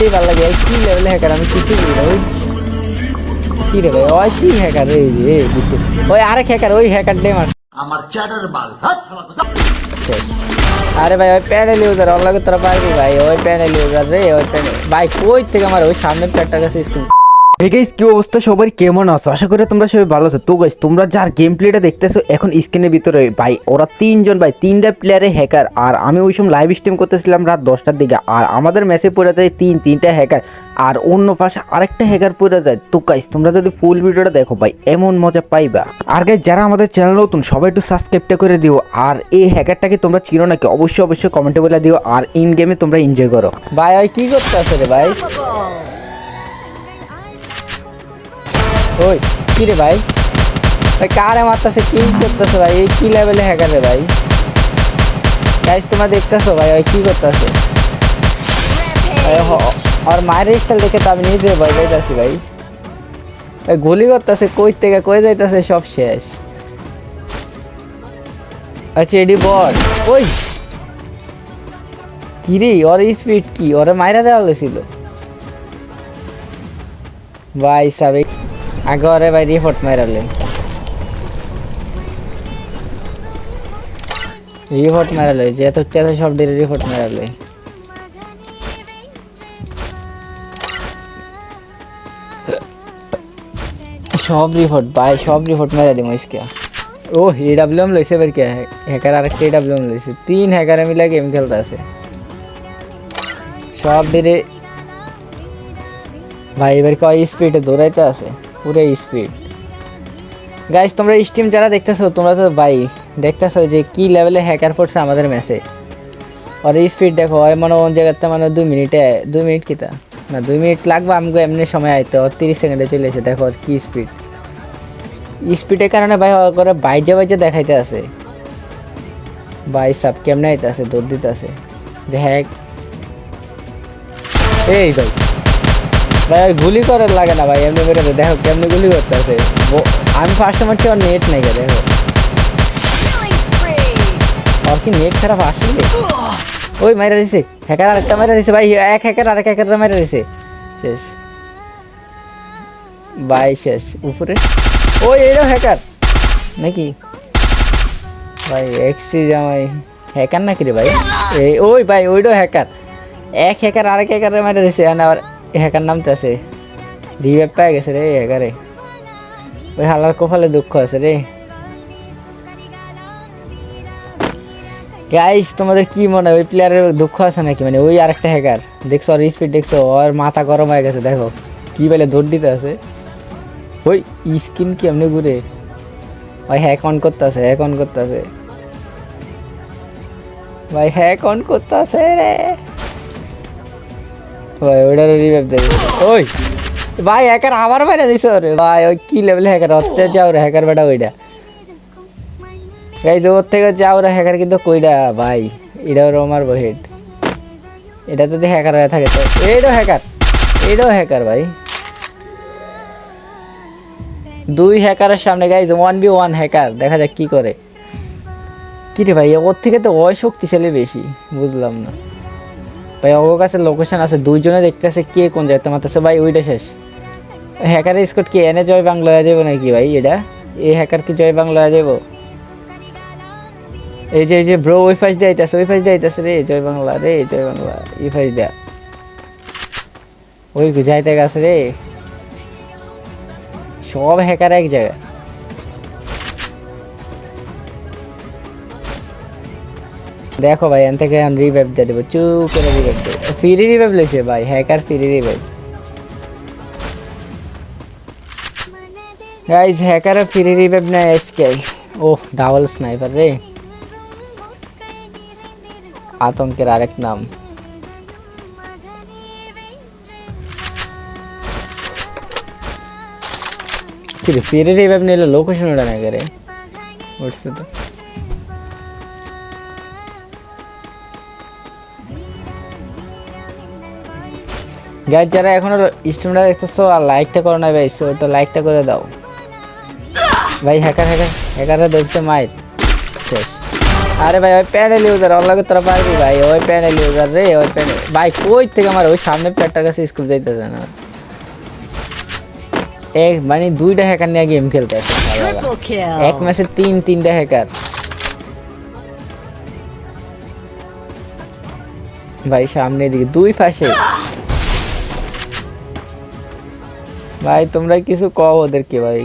দেখতেই ভালো লাগে এই কি লেভেলে হ্যাকার আমি কিছু বুঝি না ওই কি রে ভাই ওই কি হ্যাকার রে এই যে, এই দিছে ওই আরেক হ্যাকার ওই হ্যাকার ডে মার আমার চ্যাটার বাল হাত শালা কোথা শেষ আরে ভাই ওই প্যানেল ইউজার ওর লাগে তোরা পারবি ভাই ওই প্যানেল ইউজার রে ওই প্যানেল ভাই কই থেকে আমার ওই সামনের প্যাডটার কাছে স্ক্রিন এই গাইস কি অবস্থা? সবার কেমন আছো? আশা করি তোমরা সবাই ভালো আছো। তো গাইস তোমরা যার গেম প্লেটা দেখতেছো, এখন স্ক্রিনের ভিতরে, ভাই, ওরা তিনজন, ভাই, তিনটা প্লেয়ারে হ্যাকার আর আমি ওই সময় লাইভ স্ট্রিম করতেছিলাম রাত দশটার দিকে। আর আমাদের ম্যাচে পড়ে যায় তিন, তিনটা হ্যাকার আর অন্য পাশে আরেকটা হ্যাকার পড়ে যায়। তো গাইস তোমরা যদি ফুল ভিডিওটা দেখো, ভাই, এমন মজা পাইবা। আর গাইস যারা আমাদের চ্যানেল নতুন, সবাই একটু সাবস্ক্রাইবটা করে দিও। আর এই হ্যাকারটাকে তোমরা চিনো নাকি, অবশ্যই অবশ্যই কমেন্টে বলে দিও। আর ইন গেমে তোমরা এনজয় করো। ভাই, ওই কি করতে রে, ভাই? ওই কি রে ভাই, কারে মারতেছে? কি করতেছে ভাই? এই কি লেভেলে হ্যাকার ভাই? গাইস তোমরা দেখতেছো ভাই, ওই কি করতেছে? আর মায়ের স্টাইল দেখে তো আমি নিজে ভয় যাইতাছি ভাই। গুলি করতেছে, কই থেকে কই যাইতাছে, সব শেষ। আচ্ছা এডি বল। ওই কি রে ওর স্পিড কি? ওরে মাইরা দেওয়া হয়েছিল ভাই, সাবে আগে ওরে ভাই রিপোর্ট মাইরালে রিপোর্ট মারালে যেত টেত সব ডেরে রিপোর্ট মারালে সব রিপোর্ট ভাই, সব রিপোর্ট মেরা দিম ইসকে ও এডাব্লিউএম লইছে এবার কে? হ্যাকার আরেকটা এডাব্লিউএম লইছে। তিন হ্যাকারে মিলে গেম খেলতে আছে। সব ডিরে ভাই, এবার কয় স্পিডে দৌড়াইতে আছে? পুরো স্পিড গাইস তোমরা স্টিম যারা দেখতেছো, তোমরা তো ভাই দেখতেছো যে কি লেভেলে হ্যাকার পড়ছে আমাদের ম্যাচে আর স্পিড দেখো হয় মনে হয় জায়গাতে মানে দুই মিনিটে, দুই মিনিট কিতা? না, দুই মিনিট লাগবে আমাকে এমনি সময় আইতে তিরিশ সেকেন্ডে চলে এসে দেখো ওর কি স্পিড স্পিডের কারণে ভাই করে বাইজে বাইজে দেখাইতে আছে। ভাই সাপ কেমনে আইতে আছে দৌড় দিতে আছে হ্যাক এই ভাই। ভাই গুলি করে লাগে না ভাই এমনি দে, দেখো কেমনি গুলি করতে আছে আমি ফার্স্টে মারছি ওর নেট নাই গে, দেখো। ওর কি নেট খারাপ আসলে ওই মাইরা দিছে হ্যাকার আরেকটা মাইরা দিছে ভাই এক হ্যাকার আরেক হ্যাকার মাইরা দিছে। শেষ। ভাই শেষ। উপরে। ওই এইটাও হ্যাকার নাকি? ভাই এক্সি জামাই হ্যাকার নাকি রে ভাই? ওই ভাই ওইটাও হ্যাকার এক হ্যাকার আরেক হ্যাকার মাইরা দিছে আর আবার হ্যাকার নামতে আছে। রিভাইভ পেয়ে গেছে রে হ্যাকারে ওই হালার কপালে দুঃখ আছে রে। গাইস তোমাদের কি মনে হয়? ওই প্লেয়ারের দুঃখ আছে নাকি? মানে ওই আরেকটা হ্যাকার দেখছ আর স্পিড দেখছ? ওর মাথা গরম হয়ে গেছে, দেখো। কি বলে দৌড় দিতে আছে। ওই স্কিন কি এমনি ঘুরে? ভাই হ্যাক অন করতে আছে হ্যাক অন করতে আছে। ভাই হ্যাক অন করতে আছে রে। ভাই ওইটারও রিভাইভ দেবে ওই, ভাই হ্যাকার আবার বাইরে দিছে ওরে। ভাই, ওই কি লেভেল হ্যাকার অত্যাচার যাও রে হ্যাকার বেটা ওইটা যে ওর থেকে যাও রে হ্যাকার কিন্তু কইরা, ভাই, এটাও রোমার হেড এটা যদি হ্যাকার হয়ে থাকে, তো এইটাও হ্যাকার এইটাও হ্যাকার ভাই। দুই হ্যাকারের সামনে, guys one v one hacker দেখা যাক কি করে। কি রে ভাই, ওর থেকে তো ওই শক্তিশালী বেশি, বুঝলাম না। ভাই, ওর কাছে লোকেশন আছে, দুইজনে দেখতেছে কে কোন জায়গাতে মারতেছে ভাই, ওইটা শেষ। হ্যাকারের স্কোর কি এনে জয় বাংলা হয়ে যাবে নাকি ভাই এটা? এই হ্যাকার কি জয় বাংলা হয়ে যাব এই যে এই যে ব্রো ওই ফাইস দিয়ে আইতাছে, ওই ফাইস দিয়ে আইতাছে রে জয় বাংলা রে জয় বাংলা এই ফাইস দেয়া। ওই যাইতে গেছে রে। সব হ্যাকার এক জায়গায়। দেখো ভাই এন থেকে আমি রিভাইভ দিয়ে দেবো চুপ করে রিভাইভ দেবো ফ্রি রিভাইভ লেছে ভাই হ্যাকার ফ্রি রিভাইভ গাইজ হ্যাকারে ফ্রি রিভাইভ নেয় স্কেল ও ডাবল স্নাইপার রে আতঙ্কের আরেক নাম কি রে ফিরে রিভাইভ নিলে লোকেশন ওটা না করে উঠছে গাইজ যারা এখনও স্ট্রিমটা দেখতেছো আর লাইকটা করো না ভাই সো ওটা লাইকটা করে দাও। ভাই হ্যাকার হ্যাকার হ্যাকাররা ধরছে মাইট শেষ। আরে ভাই ওই প্যানেল ইউজার অল্লাহ তোরা পারবি ভাই ওই প্যানেল ইউজার রে ওই প্যানেল ভাই কই থেকে আমার ওই সামনে প্যাটটার কাছে স্কুল যাইতেছে না? এক মানে দুইটা হ্যাকার নিয়ে গেম খেলতে আছে এক ম্যাচে তিন তিনটা হ্যাকার ভাই সামনে দিকে দুই পাশে। ভাই, তোমরা কিছু কও ওদেরকে ভাই।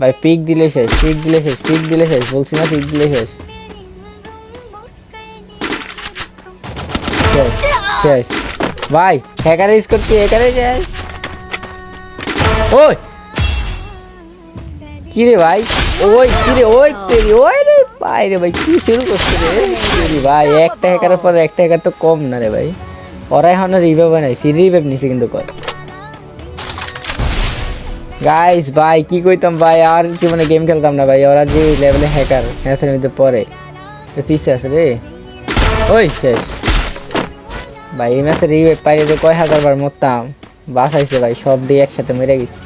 ভাই পিক দিলে শেষ পিক দিলে শেষ পিক দিলে শেষ, বলছি না পিক দিলে শেষ। শেষ ভাই হ্যাকারে স্কোর কি হ্যাকারে শেষ। ওই! কি রে ভাই? ওই, কি রে, ওই তেরি, ওই রে ভাই রে ভাই, কি শুরু করছে রে? ভাই, একটা হ্যাকারের পরে একটা হ্যাকার তো কম না রে ভাই। ওরা এখন রিভাইভ নাই ফ্রি রিভাইভ নিছে কিন্তু কয়। গাইস ভাই কি কইতাম ভাই? আর জীবনে গেম খেলতাম না ভাই। ওরা যে লেভেলে হ্যাকার ম্যাচের মধ্যে পড়ে। পিছিয়ে আছে রে। ওই শেষ। ভাই এই ম্যাচে রিভাইভ পাইলে যে কয় হাজার বার মরতাম। বাঁচাইছে ভাই সব দিয়ে একসাথে মেরে গেছি।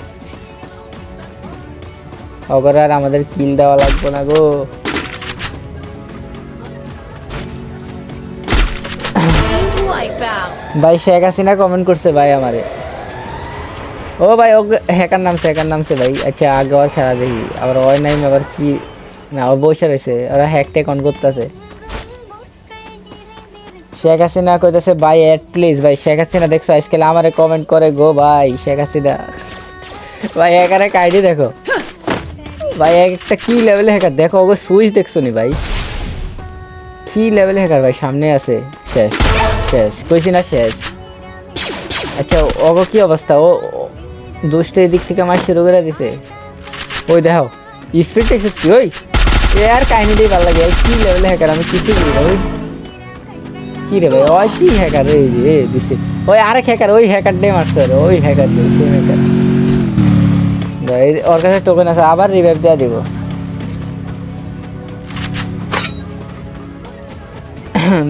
অগর আর আমাদের কিল দেওয়া লাগবে না গো। ভাই শেখ হাসিনা কমেন্ট করছে ভাই আমারে। ও ভাই, ও হ্যাকার নামছে হ্যাকার নামছে ভাই। আচ্ছা আগে আর খেলা দেখি। আবার ওই নাইম আবার কি না, ও বসে রয়েছে। ওরা হ্যাক ট্যাক অন করতেছে। শেখ হাসিনা কইতেছে, ভাই অ্যাড প্লিজ ভাই, শেখ হাসিনা দেখছ, আজকাল আমারে কমেন্ট করে, গো ভাই, শেখ হাসিনা। ভাই হ্যাকারে আইডি দেখো। ভাই এক একটা কি লেভেলে হ্যাকার দেখো, ওগো সুইচ দেখছ নি ভাই? কি লেভেলে হ্যাকার ভাই? সামনে আছে। শেষ শেষ। কইছি না শেষ। আচ্ছা ওগো কি অবস্থা? ও- দুষ্ট দিক থেকে আমার শুরু করে দিছে। ওই দেখো স্পিড দেখছি ওই। এ আর কাহিনী দিয়ে ভালো লাগে কি লেভেলে হ্যাকার আমি কিছু বুঝি না ওই। কি রে ভাই ওই কি হ্যাকার এই যে দিছে। ওই আরেক হ্যাকার ওই হ্যাকার ডে মারছে রে, ওই হ্যাকার দিয়ে সেম হ্যাকার ওর কাছে টোকেন আছে আবার রিভাইভ দেওয়া দিব।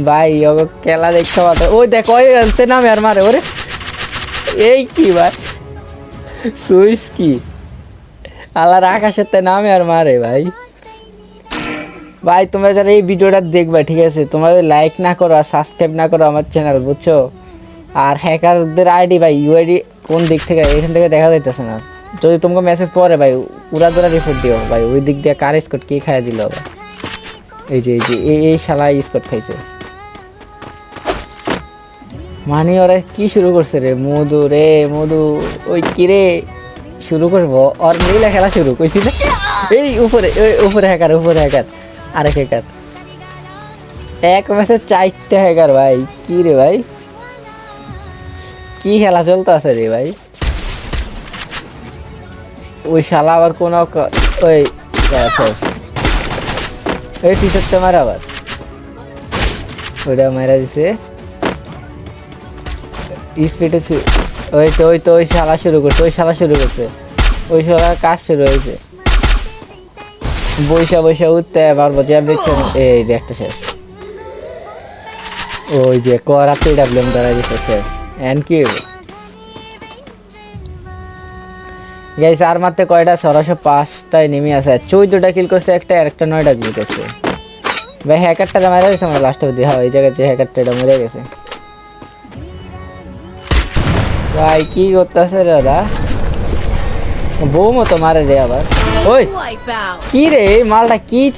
ভাই ওগো খেলা দেখতে পাতো। ওই দেখ ওই আনতে নামে আর মারে ওরে। এই কি ভাই? সুইস কি? আল্লাহর আকাশের তে নামে আর মারে ভাই। ভাই, তোমরা যারা এই ভিডিওটা দেখবে, ঠিক আছে? তোমরা লাইক না করো আর সাবস্ক্রাইব না করো আমার চ্যানেল বুঝছ? আর হ্যাকারদের আইডি ভাই ইউআইডি কোন দিক থেকে? এখান থেকে দেখা যাইতেছে না। যদি তোমাকে মেসেজ পড়ে ভাই, উড়া দুরা রিপোর্ট দিও ভাই, ওই দিক দিয়ে কার স্কট কে খাইয়া দিল? এই যে এই যে, এই শালা স্কট খাইছে। মানে ওরা কি শুরু করছে রে? মধু রে মধু। ওই কি রে? শুরু করব? ওর মিলে খেলা শুরু করছি এই উপরে ওই উপরে হ্যাকার উপরে হ্যাকার আরেক হ্যাকার এক ম্যাচে চারটে হ্যাকার ভাই। কি রে ভাই? কি খেলা চলতে আছে রে ভাই? ওই শালা আবার কোন ওই আহ, শেষ এই টি শার্টটা মার আবার। ওইটা মারা দিছে। স্পিডে ওই তো ওই তো, ওই শালা শুরু করছে, ওই শালা শুরু করছে। ওই শালার কাজ শুরু হয়েছে। বৈশা বৈশা উঠতে পারব, যে দেখছেন, এই যে একটা শেষ। ওই যে করা তো ডাব্লিউএম দ্বারা দিচ্ছে শেষ। এন্ড কি গাইস আর মাত্র কয়টা? ছড়াশো পাঁচটায় নেমে আছে। চৌদ্দটা কিল করছে একটা, আর একটা নয়টা কিল করছে। ভাই হ্যাকারটা মারা গেছে আমার লাস্ট অব্দি হ্যাঁ ওই জায়গায় যে হ্যাকারটা এটা মরে গেছে। ভাই, কি করতেছে ওরা বউ মতো মারে রে আবার। ওই, কি রে মালটা কি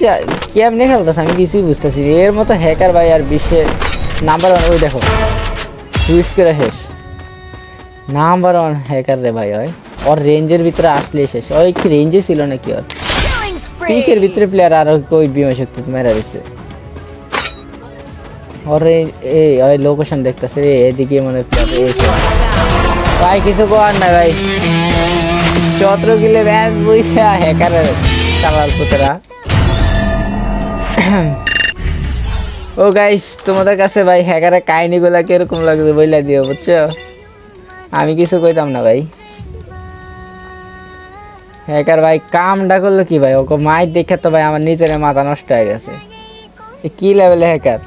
কেমনে খেলতেছে আমি কিছুই বুঝতেছি এর মতো হ্যাকার ভাই আর বিশ্বে নাম্বার ওয়ান ওই দেখো সুইচ করে শেষ। নাম্বার ওয়ান হ্যাকার রে ভাই, ওই। ওর রেঞ্জের ভিতরে আসলে শেষ। ওই কি রেঞ্জে ছিল নাকি ওর? পিকের ভিতরে প্লেয়ার আর ওই বিমা শক্তি মেরা দিছে। ওর এই- লোকেশন দেখতেছে এদিকে মনে প্লেয়ার ভাই, কিছু করার না ভাই। সতেরো কিলে ম্যাচ বইসা হ্যাকারের চালার পুতরা। ও গাইস তোমাদের কাছে ভাই হ্যাকারের কাহিনীগুলা কীরকম লাগছে বইলা দিও, বুঝছ? আমি কিছু কইতাম না ভাই। হ্যাকার ভাই, কামটা করল কি ভাই? ওকে মাইক দেখে তো ভাই আমার নিজের মাথা নষ্ট হয়ে গেছে। কি লেভেলে হ্যাকার?